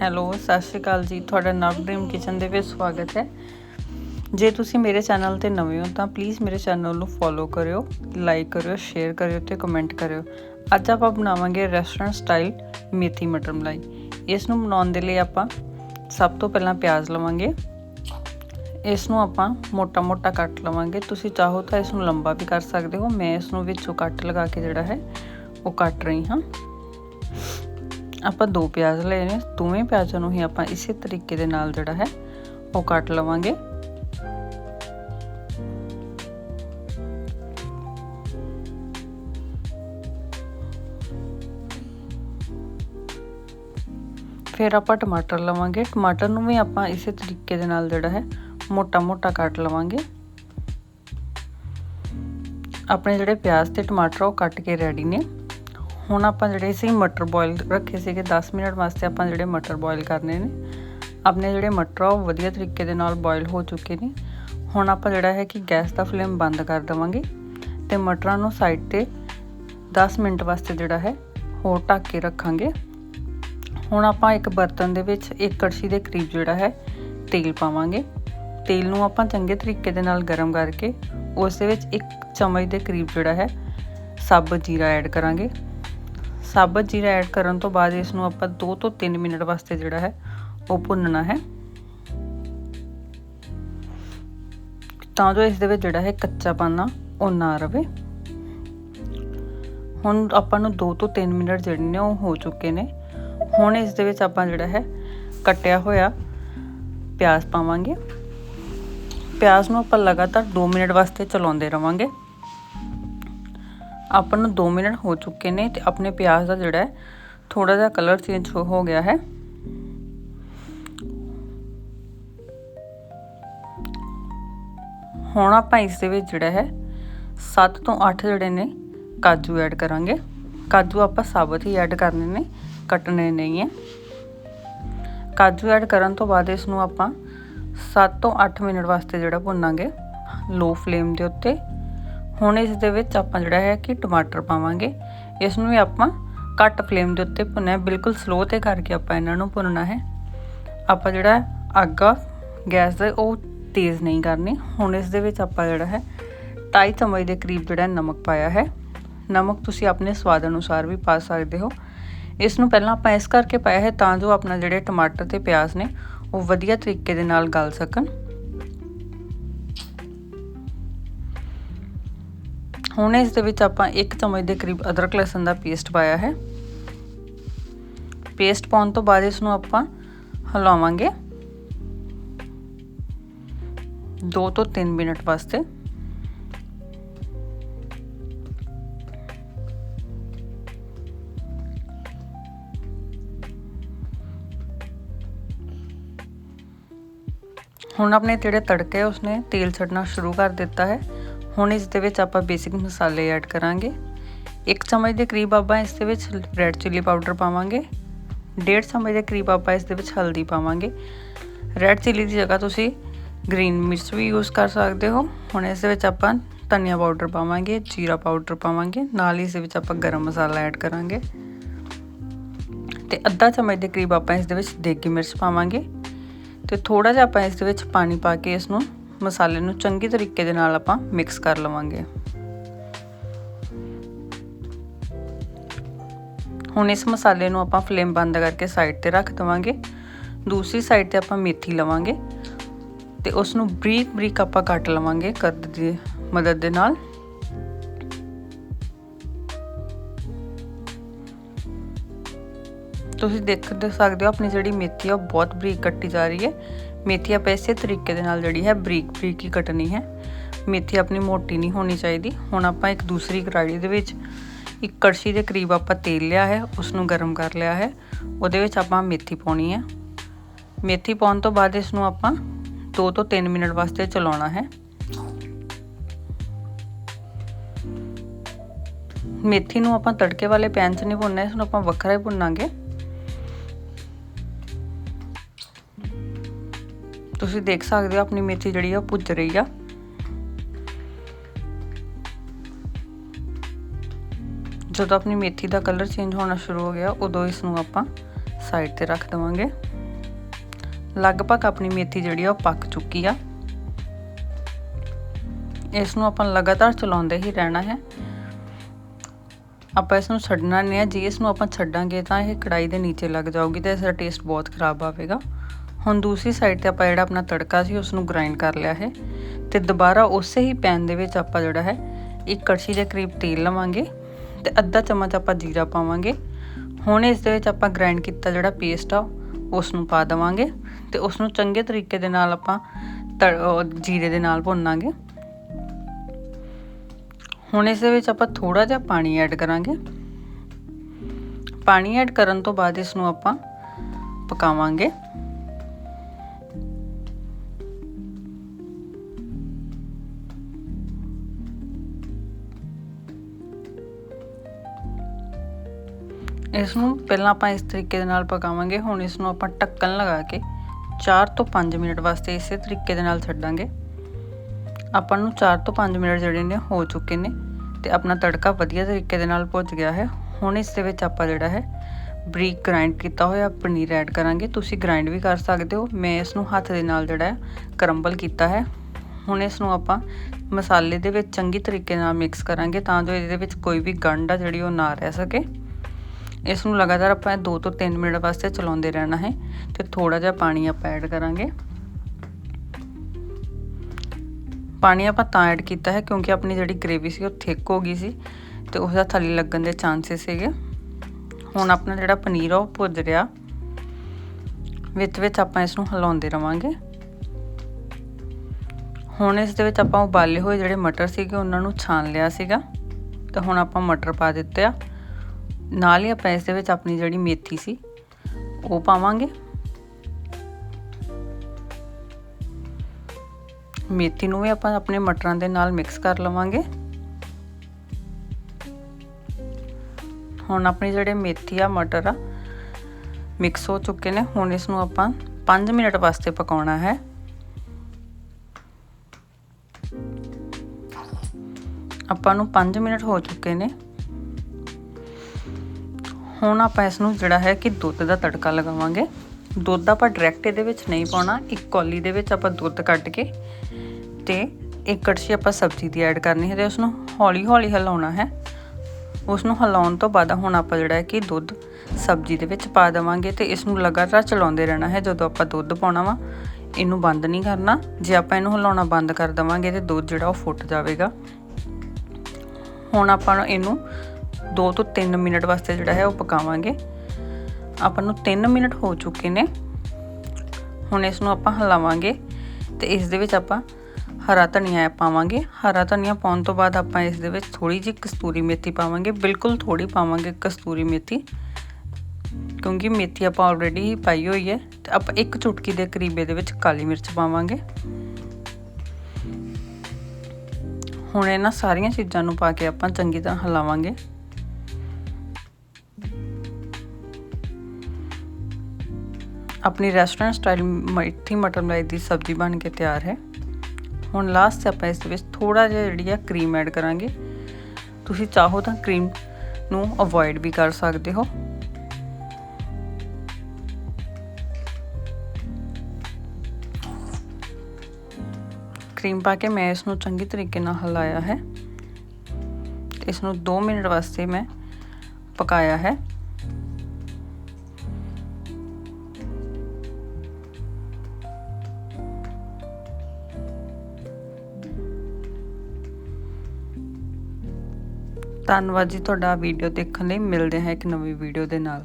Hello, ਸਤਿ ਸ਼੍ਰੀ ਅਕਾਲ ਜੀ। ਤੁਹਾਡਾ ਨਵ ਡ੍ਰੀਮ ਕਿਚਨ ਦੇ ਵਿੱਚ ਸਵਾਗਤ ਹੈ। ਜੇ ਤੁਸੀਂ ਮੇਰੇ ਚੈਨਲ ਤੇ ਨਵੇਂ ਹੋ ਤਾਂ ਪਲੀਜ਼ ਮੇਰੇ ਚੈਨਲ ਨੂੰ ਫੋਲੋ ਕਰਿਓ ਲਾਈਕ ਕਰਿਓ ਸ਼ੇਅਰ ਕਰਿਓ ਤੇ ਕਮੈਂਟ ਕਰਿਓ। ਅੱਜ ਆਪਾਂ ਬਣਾਵਾਂਗੇ ਰੈਸਟੋਰੈਂਟ ਸਟਾਈਲ ਮੇਥੀ ਮਟਰ ਮਲਾਈ। ਇਸ ਨੂੰ ਬਣਾਉਣ ਦੇ ਲਈ ਆਪਾਂ ਸਭ ਤੋਂ ਪਹਿਲਾਂ ਪਿਆਜ਼ ਲਵਾਂਗੇ। ਇਸ ਨੂੰ ਆਪਾਂ ਮੋਟਾ-ਮੋਟਾ ਕੱਟ ਲਵਾਂਗੇ। ਤੁਸੀਂ ਚਾਹੋ ਤਾਂ ਇਸ ਨੂੰ ਲੰਬਾ ਵੀ ਕਰ ਸਕਦੇ ਹੋ। ਮੈਂ ਇਸ ਨੂੰ ਵਿੱਚੋਂ ਕੱਟ ਲਗਾ ਕੇ ਜਿਹੜਾ ਹੈ, ਉਹ ਕੱਟ ਰਹੀ ਹਾਂ। ਆਪਾਂ ਦੋ ਪਿਆਜ਼ ਲਏ ਨੇ, ਦੋਵੇਂ ਪਿਆਜ਼ਾਂ ਨੂੰ ਹੀ ਆਪਾਂ ਇਸੇ ਤਰੀਕੇ ਦੇ ਨਾਲ ਜਿਹੜਾ ਹੈ, ਉਹ ਕੱਟ ਲਵਾਂਗੇ। ਫਿਰ ਆਪਾਂ ਟਮਾਟਰ ਲਵਾਂਗੇ। ਟਮਾਟਰ ਨੂੰ ਵੀ ਆਪਾਂ ਇਸੇ ਤਰੀਕੇ ਦੇ ਨਾਲ ਜਿਹੜਾ ਹੈ, ਮੋਟਾ-ਮੋਟਾ ਕੱਟ ਲਵਾਂਗੇ। ਆਪਣੇ ਜਿਹੜੇ ਪਿਆਜ਼ ਤੇ ਟਮਾਟਰ ਉਹ ਕੱਟ ਕੇ ਰੈਡੀ ਨੇ। ਹੁਣ ਆਪਾਂ ਜਿਹੜੇ ਸੀ ਮਟਰ ਬੋਇਲ ਰੱਖੇ ਸੀਗੇ 10 ਮਿੰਟ ਵਾਸਤੇ ਆਪਾਂ ਜਿਹੜੇ ਮਟਰ ਬੋਇਲ ਕਰਨੇ ਨੇ, ਆਪਣੇ ਜਿਹੜੇ ਮਟਰ ਆ, ਉਹ ਵਧੀਆ ਤਰੀਕੇ ਦੇ ਨਾਲ ਬੋਇਲ ਹੋ ਚੁੱਕੇ ਨੇ। ਹੁਣ ਆਪਾਂ ਜਿਹੜਾ ਹੈ ਕਿ ਗੈਸ ਦਾ ਫਲੇਮ ਬੰਦ ਕਰ ਦਵਾਂਗੇ ਤੇ ਮਟਰਾਂ ਨੂੰ ਸਾਈਡ ਤੇ 10 ਮਿੰਟ ਵਾਸਤੇ ਜਿਹੜਾ ਹੈ, ਹੋਰ ਢੱਕ ਕੇ ਰੱਖਾਂਗੇ। ਹੁਣ ਆਪਾਂ ਇੱਕ ਬਰਤਨ ਦੇ ਵਿੱਚ ਇੱਕ ਕੜਛੀ ਦੇ ਕਰੀਬ ਜਿਹੜਾ ਹੈ, ਤੇਲ ਪਾਵਾਂਗੇ। ਤੇਲ ਨੂੰ ਆਪਾਂ ਚੰਗੇ ਤਰੀਕੇ ਦੇ ਨਾਲ ਗਰਮ ਕਰਕੇ, ਉਸ ਦੇ ਵਿੱਚ ਇੱਕ ਚਮਚ ਦੇ ਕਰੀਬ ਜਿਹੜਾ ਹੈ ਸਾਬਤ ਜੀਰਾ ਐਡ ਕਰਾਂਗੇ। ਸਾਬਤ ਜੀਰਾ ਐਡ ਕਰਨ ਤੋਂ ਬਾਅਦ ਇਸ ਨੂੰ ਆਪਾਂ 2 ਤੋਂ 3 ਮਿੰਟ ਵਾਸਤੇ ਜਿਹੜਾ ਹੈ, ਉਹ ਭੁੰਨਣਾ ਹੈ। ਤਾਂ ਜੋ ਇਸ ਦੇ ਵਿੱਚ ਜਿਹੜਾ ਹੈ ਕੱਚਾ ਪਾਣਾ ਉਹ ਨਾ ਰਵੇ। ਹੁਣ ਆਪਾਂ ਨੂੰ 2 ਤੋਂ 3 ਮਿੰਟ ਜਿਹੜੇ ਨੇ, ਉਹ ਹੋ ਚੁੱਕੇ ਨੇ। ਹੁਣ ਇਸ ਦੇ ਵਿੱਚ ਆਪਾਂ ਜਿਹੜਾ ਹੈ, ਕੱਟਿਆ ਹੋਇਆ ਪਿਆਜ਼ ਪਾਵਾਂਗੇ। ਪਿਆਜ਼ ਨੂੰ ਆਪਾਂ ਲਗਾਤਾਰ 2 ਮਿੰਟ ਵਾਸਤੇ ਚਲਾਉਂਦੇ ਰਵਾਂਗੇ। ਆਪਾਂ ਨੂੰ 2 ਮਿੰਟ ਹੋ ਚੁੱਕੇ ਨੇ ਤੇ ਆਪਣੇ ਪਿਆਜ਼ ਦਾ ਜਿਹੜਾ ਹੈ ਥੋੜਾ ਜਿਹਾ ਕਲਰ ਚੇਂਜ ਹੋ ਗਿਆ ਹੈ। ਹੁਣ ਆਪਾਂ ਇਸ ਦੇ ਵਿੱਚ ਜਿਹੜਾ ਹੈ 7 ਤੋਂ 8 ਜਿਹੜੇ ਨੇ, ਕਾਜੂ ਐਡ ਕਰਾਂਗੇ। ਕਾਜੂ ਆਪਾਂ ਸਾਬਤ ਹੀ ਐਡ ਕਰਨੇ ਨੇ, ਕੱਟਣੇ ਨਹੀਂ ਹੈ। ਕਾਜੂ ਐਡ ਕਰਨ ਤੋਂ ਬਾਅਦ ਇਸ ਨੂੰ ਆਪਾਂ 7 ਤੋਂ 8 ਮਿੰਟ ਵਾਸਤੇ ਜਿਹੜਾ ਭੁੰਨਾਂਗੇ ਲੋ ਫਲੇਮ ਦੇ ਉੱਤੇ। ਹੁਣ ਇਸ ਦੇ ਵਿੱਚ ਆਪਾਂ ਜਿਹੜਾ ਹੈ ਕਿ ਟਮਾਟਰ ਪਾਵਾਂਗੇ। ਇਸ ਨੂੰ ਵੀ ਆਪਾਂ ਘੱਟ ਫਲੇਮ ਦੇ ਉੱਤੇ ਭੁੰਨਣਾ ਬਿਲਕੁਲ ਸਲੋ ਤੇ ਕਰਕੇ ਆਪਾਂ ਇਹਨਾਂ ਨੂੰ ਭੁੰਨਣਾ ਹੈ। ਆਪਾਂ ਜਿਹੜਾ ਅੱਗ ਗੈਸ ਦਾ, ਉਹ ਤੇਜ਼ ਨਹੀਂ ਕਰਨੀ। ਹੁਣ ਇਸ ਦੇ ਵਿੱਚ ਆਪਾਂ ਜਿਹੜਾ ਹੈ 2.5 ਚਮਚ ਦੇ ਕਰੀਬ ਜਿਹੜਾ ਨਮਕ ਪਾਇਆ ਹੈ। ਨਮਕ ਤੁਸੀਂ ਆਪਣੇ ਸਵਾਦ ਅਨੁਸਾਰ ਵੀ ਪਾ ਸਕਦੇ ਹੋ। ਇਸ ਨੂੰ ਪਹਿਲਾਂ ਆਪਾਂ ਇਸ ਕਰਕੇ ਪਾਇਆ ਹੈ ਤਾਂ ਜੋ ਆਪਣਾ ਜਿਹੜੇ ਟਮਾਟਰ ਤੇ ਪਿਆਜ਼ ਨੇ, ਉਹ ਵਧੀਆ ਤਰੀਕੇ ਦੇ ਨਾਲ ਗਲ ਸਕਣ। ਹੁਣ ਇਸ ਦੇ ਵਿੱਚ ਆਪਾਂ 1 ਚਮਚ ਦੇ ਕਰੀਬ ਅਦਰਕ ਲਸਣ ਦਾ ਪੇਸਟ ਪਾਇਆ ਹੈ। ਪੇਸਟ ਪਾਉਣ ਤੋਂ ਬਾਅਦ ਇਸ ਨੂੰ ਆਪਾਂ ਹਿਲਾਵਾਂਗੇ। 2 ਤੋਂ 3 ਮਿੰਟ ਵਾਸਤੇ। ਹੁਣ ਆਪਣੇ ਜਿਹੜੇ ਤੜਕੇ ਉਸਨੇ ਤੇਲ ਛੱਡਣਾ ਸ਼ੁਰੂ ਕਰ ਦਿੱਤਾ ਹੈ। ਹੁਣ ਇਸ ਦੇ ਵਿੱਚ ਆਪਾਂ ਬੇਸਿਕ ਮਸਾਲੇ ਐਡ ਕਰਾਂਗੇ। ਇੱਕ ਚਮਚ ਦੇ ਕਰੀਬ ਆਪਾਂ ਇਸ ਦੇ ਵਿੱਚ ਰੈੱਡ ਚਿੱਲੀ ਪਾਊਡਰ ਪਾਵਾਂਗੇ। ਡੇਢ ਚਮਚ ਦੇ ਕਰੀਬ ਆਪਾਂ ਇਸ ਦੇ ਵਿੱਚ ਹਲਦੀ ਪਾਵਾਂਗੇ। ਰੈੱਡ ਚਿੱਲੀ ਦੀ ਜਗ੍ਹਾ ਤੁਸੀਂ ਗ੍ਰੀਨ ਮਿਰਚ ਵੀ ਯੂਜ਼ ਕਰ ਸਕਦੇ ਹੋ। ਹੁਣ ਇਸ ਦੇ ਵਿੱਚ ਆਪਾਂ ਧਨੀਆ ਪਾਊਡਰ ਪਾਵਾਂਗੇ, ਜੀਰਾ ਪਾਊਡਰ ਪਾਵਾਂਗੇ, ਨਾਲ ਹੀ ਇਸ ਦੇ ਵਿੱਚ ਆਪਾਂ ਗਰਮ ਮਸਾਲਾ ਐਡ ਕਰਾਂਗੇ। ਤੇ ਅੱਧਾ ਚਮਚ ਦੇ ਕਰੀਬ ਆਪਾਂ ਇਸ ਦੇ ਵਿੱਚ ਦੇਗੀ ਮਿਰਚ ਪਾਵਾਂਗੇ। ਤੇ ਥੋੜਾ ਜਿਹਾ ਆਪਾਂ ਇਸ ਦੇ ਵਿੱਚ ਪਾਣੀ ਪਾ ਕੇ ਇਸ ਨੂੰ ਮਸਾਲੇ ਨੂੰ ਚੰਗੀ ਤਰੀਕੇ ਦੇ ਨਾਲ ਆਪਾਂ ਮਿਕਸ ਕਰ ਲਵਾਂਗੇ। ਹੁਣ ਇਸ ਮਸਾਲੇ ਨੂੰ ਆਪਾਂ ਫਲੇਮ ਬੰਦ ਕਰਕੇ ਸਾਈਡ ਤੇ ਰੱਖ ਦਵਾਂਗੇ। ਦੂਸਰੀ ਸਾਈਡ ਤੇ ਆਪਾਂ ਮੇਥੀ ਲਵਾਂਗੇ ਤੇ ਉਸ ਨੂੰ ਬਰੀਕ ਬਰੀਕ ਆਪਾਂ ਕੱਟ ਲਵਾਂਗੇ ਕਰਦ ਦੀ ਮਦਦ ਦੇ ਨਾਲ। ਤੁਸੀਂ ਦੇਖ ਸਕਦੇ ਹੋ ਆਪਣੀ ਜਿਹੜੀ ਮੇਥੀ ਆ ਉਹ ਬਹੁਤ ਬਰੀਕ ਕੱਟੀ ਜਾ ਰਹੀ ਹੈ। ਮੇਥੀ ਆਪਾਂ ਇਸੇ ਤਰੀਕੇ ਦੇ ਨਾਲ ਜਿਹੜੀ ਹੈ ਬਰੀਕ ਬਰੀਕ ਹੀ ਕੱਟਣੀ ਹੈ। ਮੇਥੀ ਆਪਣੀ ਮੋਟੀ ਨਹੀਂ ਹੋਣੀ ਚਾਹੀਦੀ। ਹੁਣ ਆਪਾਂ ਇੱਕ ਦੂਸਰੀ ਕੜਾਹੀ ਦੇ ਵਿੱਚ ਇੱਕ ਕੜਛੀ ਦੇ ਕਰੀਬ ਆਪਾਂ ਤੇਲ ਲਿਆ ਹੈ ਉਸ ਨੂੰ ਗਰਮ ਕਰ ਲਿਆ ਹੈ। ਉਹਦੇ ਵਿੱਚ ਆਪਾਂ ਮੇਥੀ ਪਾਉਣੀ ਹੈ। ਮੇਥੀ ਪਾਉਣ ਤੋਂ ਬਾਅਦ ਇਸ ਨੂੰ ਆਪਾਂ 2 ਤੋਂ 3 ਮਿੰਟ ਵਾਸਤੇ ਚਲਾਉਣਾ ਹੈ। ਮੇਥੀ ਨੂੰ ਆਪਾਂ ਤੜਕੇ ਵਾਲੇ ਪੈਨ 'ਚ ਨਹੀਂ ਭੁੰਨਣਾ ਇਸ ਨੂੰ ਆਪਾਂ ਵੱਖਰਾ ਹੀ ਭੁੰਨਾਂਗੇ। ਤੁਸੀਂ ਦੇਖ ਸਕਦੇ ਹੋ, ਆਪਣੀ ਮੇਥੀ ਜਿਹੜੀ ਆ ਭੁੱਜ ਰਹੀ ਆ। ਜਦੋਂ ਆਪਣੀ ਮੇਥੀ ਦਾ ਕਲਰ ਚੇਂਜ ਹੋਣਾ ਸ਼ੁਰੂ ਹੋ ਗਿਆ, ਉਦੋਂ ਇਸ ਨੂੰ ਆਪਾਂ ਸਾਈਡ ਤੇ ਰੱਖ ਦਵਾਂਗੇ। ਲਗਭਗ ਆਪਣੀ ਮੇਥੀ ਜਿਹੜੀ ਆ, ਉਹ ਪੱਕ ਚੁੱਕੀ ਆ। ਇਸ ਨੂੰ ਆਪਾਂ ਲਗਾਤਾਰ ਚਲਾਉਂਦੇ ਹੀ ਰਹਿਣਾ ਹੈ। ਆਪਾਂ ਇਸ ਨੂੰ ਛੱਡਣਾ ਨਹੀਂ ਹੈ। ਜੇ ਇਸ ਨੂੰ ਆਪਾਂ ਛੱਡਾਂਗੇ ਤਾਂ ਇਹ ਕੜਾਈ ਦੇ ਨੀਚੇ ਲੱਗ ਜਾਊਗੀ ਤੇ ਇਸ ਦਾ ਟੇਸਟ ਬਹੁਤ ਖਰਾਬ ਆਵੇਗਾ। ਹੁਣ ਦੂਸਰੀ ਸਾਈਡ ਤੇ ਆਪਾਂ ਜਿਹੜਾ ਆਪਣਾ ਤੜਕਾ ਸੀ ਉਸ ਨੂੰ ਗ੍ਰਾਈਂਡ ਕਰ ਲਿਆ ਹੈ ਤੇ ਦੁਬਾਰਾ ਉਸੇ ਹੀ ਪੈਨ ਦੇ ਵਿੱਚ ਆਪਾਂ ਜਿਹੜਾ ਹੈ, ਇੱਕ ਕੜਛੀ ਦੇ ਕਰੀਬ ਤੇਲ ਲਵਾਂਗੇ ਤੇ ਅੱਧਾ ਚਮਚ ਆਪਾਂ ਜੀਰਾ ਪਾਵਾਂਗੇ। ਹੁਣ ਇਸ ਦੇ ਵਿੱਚ ਆਪਾਂ ਗ੍ਰਾਈਂਡ ਕੀਤਾ ਜਿਹੜਾ ਪੇਸਟ ਆ ਉਸ ਨੂੰ ਪਾ ਦੇਵਾਂਗੇ ਤੇ ਉਸ ਨੂੰ ਚੰਗੇ ਤਰੀਕੇ ਦੇ ਨਾਲ ਆਪਾਂ ਜੀਰੇ ਦੇ ਨਾਲ ਭੁੰਨਾਂਗੇ। ਹੁਣ ਇਸ ਦੇ ਵਿੱਚ ਆਪਾਂ ਥੋੜਾ ਜਿਹਾ ਪਾਣੀ ਐਡ ਕਰਾਂਗੇ। ਪਾਣੀ ਐਡ ਕਰਨ ਤੋਂ ਬਾਅਦ ਇਸ ਨੂੰ ਆਪਾਂ ਪਕਾਵਾਂਗੇ। ਇਸ ਨੂੰ ਪਹਿਲਾਂ ਆਪਾਂ ਇਸ ਤਰੀਕੇ ਦੇ ਨਾਲ ਪਕਾਵਾਂਗੇ। ਹੁਣ ਇਸ ਨੂੰ ਆਪਾਂ ਢੱਕਣ ਲਗਾ ਕੇ 4 ਤੋਂ 5 ਮਿੰਟ ਵਾਸਤੇ ਇਸੇ ਤਰੀਕੇ ਦੇ ਨਾਲ ਛੱਡਾਂਗੇ। ਆਪਾਂ ਨੂੰ 4 ਤੋਂ 5 ਮਿੰਟ ਜਿਹੜੇ ਨੇ ਹੋ ਚੁੱਕੇ ਨੇ ਤੇ ਆਪਣਾ ਤੜਕਾ ਵਧੀਆ ਤਰੀਕੇ ਦੇ ਨਾਲ ਭੁੱਜ ਗਿਆ ਹੈ। ਹੁਣ ਇਸ ਦੇ ਵਿੱਚ ਆਪਾਂ ਜਿਹੜਾ ਹੈ ਬਰੀਕ ਗ੍ਰਾਈਂਡ ਕੀਤਾ ਹੋਇਆ ਪਨੀਰ ਐਡ ਕਰਾਂਗੇ। ਤੁਸੀਂ ਗ੍ਰਾਈਂਡ ਵੀ ਕਰ ਸਕਦੇ ਹੋ। ਮੈਂ ਇਸ ਨੂੰ ਹੱਥ ਦੇ ਨਾਲ ਜਿਹੜਾ ਕਰੰਬਲ ਕੀਤਾ ਹੈ। ਹੁਣ ਇਸ ਨੂੰ ਆਪਾਂ ਮਸਾਲੇ ਦੇ ਵਿੱਚ ਚੰਗੀ ਤਰੀਕੇ ਨਾਲ ਮਿਕਸ ਕਰਾਂਗੇ ਤਾਂ ਜੋ ਇਹਦੇ ਵਿੱਚ ਕੋਈ ਵੀ ਗੰਢ ਆ ਜਿਹੜੀ ਉਹ ਨਾ ਰਹਿ ਸਕੇ। ਇਸ ਨੂੰ ਲਗਾਤਾਰ ਆਪਾਂ 2 ਤੋਂ 3 ਮਿੰਟ ਵਾਸਤੇ ਚਲਾਉਂਦੇ ਰਹਿਣਾ ਹੈ ਤੇ ਥੋੜਾ ਜਿਹਾ ਪਾਣੀ ਆਪਾਂ ਐਡ ਕਰਾਂਗੇ। ਪਾਣੀ ਆਪਾਂ ਤਾਂ ਐਡ ਕੀਤਾ ਹੈ ਕਿਉਂਕਿ ਆਪਣੀ ਜਿਹੜੀ ਗ੍ਰੇਵੀ ਸੀ ਉਹ ਥਿਕ ਹੋ ਗਈ ਸੀ ਤੇ ਉਸ ਦਾ ਥੱਲੇ ਲੱਗਣ ਦੇ ਚਾਂਸਸ ਸੀਗੇ। ਹੁਣ ਆਪਣਾ ਜਿਹੜਾ ਪਨੀਰ ਆ ਉਹ ਭੁੱਜ ਰਿਹਾ। ਵਿੱਚ ਵਿੱਚ ਆਪਾਂ ਇਸ ਨੂੰ ਹਿਲਾਉਂਦੇ ਰਵਾਂਗੇ। ਹੁਣ ਇਸ ਦੇ ਵਿੱਚ ਆਪਾਂ ਉਬਾਲੇ ਹੋਏ ਜਿਹੜੇ ਮਟਰ ਸੀਗੇ ਉਹਨਾਂ ਨੂੰ ਛਾਣ ਲਿਆ ਸੀਗਾ। ਤੇ ਹੁਣ ਆਪਾਂ ਮਟਰ ਪਾ ਦਿੱਤੇ ਆ। ਨਾਲ ਹੀ ਆਪਾਂ ਇਸ ਦੇ ਵਿੱਚ ਆਪਣੀ ਜਿਹੜੀ ਮੇਥੀ ਸੀ, ਉਹ ਪਾਵਾਂਗੇ। ਮੇਥੀ ਨੂੰ ਵੀ ਆਪਾਂ ਆਪਣੇ ਮਟਰਾਂ ਦੇ ਨਾਲ ਮਿਕਸ ਕਰ ਲਵਾਂਗੇ। ਹੁਣ ਆਪਣੇ ਜਿਹੜੇ ਮੇਥੀ ਆ, ਮਟਰ ਆ ਮਿਕਸ ਹੋ ਚੁੱਕੇ ਨੇ। ਹੁਣ ਇਸ ਨੂੰ ਆਪਾਂ 5 ਮਿੰਟ ਵਾਸਤੇ ਪਕਾਉਣਾ ਹੈ। ਆਪਾਂ ਨੂੰ 5 ਮਿੰਟ ਹੋ ਚੁੱਕੇ ਨੇ। ਹੁਣ ਆਪਾਂ ਇਸ ਨੂੰ ਜਿਹੜਾ ਹੈ ਕਿ ਦੁੱਧ ਦਾ ਤੜਕਾ ਲਗਾਵਾਂਗੇ। ਦੁੱਧ ਆਪਾਂ ਡਾਇਰੈਕਟ ਇਹਦੇ ਵਿੱਚ ਨਹੀਂ ਪਾਉਣਾ, ਇੱਕ ਕੌਲੀ ਦੇ ਵਿੱਚ ਆਪਾਂ ਦੁੱਧ ਕੱਢ ਕੇ ਤੇ ਇੱਕ ਕੜਛੀ ਆਪਾਂ ਸਬਜ਼ੀ ਦੀ ਐਡ ਕਰਨੀ ਹੈ ਤੇ ਉਸ ਨੂੰ ਹੌਲੀ ਹੌਲੀ ਹਿਲਾਉਣਾ ਹੈ। ਉਸ ਨੂੰ ਹਿਲਾਉਣ ਤੋਂ ਬਾਅਦ ਹੁਣ ਆਪਾਂ ਜਿਹੜਾ ਹੈ ਕਿ ਦੁੱਧ ਸਬਜ਼ੀ ਦੇ ਵਿੱਚ ਪਾ ਦੇਵਾਂਗੇ ਤੇ ਇਸ ਨੂੰ ਲਗਾਤਾਰ ਚਲਾਉਂਦੇ ਰਹਿਣਾ ਹੈ ਜਦੋਂ ਆਪਾਂ ਦੁੱਧ ਪਾਉਣਾ ਵਾ। ਇਹਨੂੰ ਬੰਦ ਨਹੀਂ ਕਰਨਾ। ਜੇ ਆਪਾਂ ਇਹਨੂੰ ਹਿਲਾਉਣਾ ਬੰਦ ਕਰ ਦਵਾਂਗੇ ਤੇ ਦੁੱਧ ਜਿਹੜਾ ਉਹ ਫੁੱਟ ਜਾਵੇਗਾ। ਹੁਣ ਆਪਾਂ ਇਹਨੂੰ 2 ਤੋਂ 3 ਮਿੰਟ ਵਾਸਤੇ ਜਿਹੜਾ ਹੈ ਉਹ ਪਕਾਵਾਂਗੇ। ਆਪਾਂ ਨੂੰ 3 ਮਿੰਟ ਹੋ ਚੁੱਕੇ ਨੇ। ਹੁਣ ਇਸ ਨੂੰ ਆਪਾਂ ਹਿਲਾਵਾਂਗੇ ਤੇ ਇਸ ਦੇ ਵਿੱਚ ਆਪਾਂ ਹਰਾ ਧਨੀਆ ਪਾਵਾਂਗੇ। ਹਰਾ ਧਨੀਆ ਪਾਉਣ ਤੋਂ ਬਾਅਦ ਆਪਾਂ ਇਸ ਦੇ ਵਿੱਚ ਥੋੜੀ ਜਿਹੀ ਕਸਤੂਰੀ ਮੇਥੀ ਪਾਵਾਂਗੇ। ਬਿਲਕੁਲ ਥੋੜੀ ਪਾਵਾਂਗੇ ਕਸਤੂਰੀ ਮੇਥੀ। ਕਿਉਂਕਿ ਮੇਥੀ ਆਪਾਂ ਆਲਰੇਡੀ ਹੀ ਪਾਈ ਹੋਈ ਹੈ। ਤੇ ਆਪਾਂ ਇੱਕ ਚੁਟਕੀ ਦੇ ਕਰੀਬੇ ਦੇ ਵਿੱਚ ਕਾਲੀ ਮਿਰਚ ਪਾਵਾਂਗੇ। ਹੁਣ ਇਹਨਾਂ ਸਾਰੀਆਂ ਚੀਜ਼ਾਂ ਨੂੰ ਪਾ ਕੇ ਆਪਾਂ ਚੰਗੀ ਤਰ੍ਹਾਂ ਹਿਲਾਵਾਂਗੇ। ਆਪਣੀ ਰੈਸਟੋਰੈਂਟ ਸਟਾਈਲ ਮਿੱਠੀ ਮਟਰ ਮਲਾਈ ਦੀ ਸਬਜ਼ੀ ਬਣ ਕੇ ਤਿਆਰ ਹੈ। ਹੁਣ ਲਾਸਟ ਆਪਾਂ ਇਸ ਵਿੱਚ ਥੋੜਾ ਜਿਹਾ ਜਿਹੜੀ ਆ ਕਰੀਮ ਐਡ ਕਰਾਂਗੇ। ਤੁਸੀਂ ਚਾਹੋ ਤਾਂ ਕਰੀਮ ਨੂੰ ਅਵੋਇਡ ਵੀ ਕਰ ਸਕਦੇ ਹੋ। ਕਰੀਮ ਪਾ ਕੇ ਮੈਂ ਇਸ ਨੂੰ ਚੰਗੀ ਤਰੀਕੇ ਨਾਲ ਹਿਲਾਇਆ ਹੈ। ਇਸ ਨੂੰ 2 ਮਿੰਟ ਵਾਸਤੇ ਮੈਂ ਪਕਾਇਆ ਹੈ। ਧੰਨਵਾਦ ਜੀ ਤੁਹਾਡਾ ਵੀਡੀਓ ਦੇਖਣ ਲਈ। ਮਿਲਦੇ ਹਾਂ ਇੱਕ ਨਵੀਂ ਵੀਡੀਓ ਦੇ ਨਾਲ।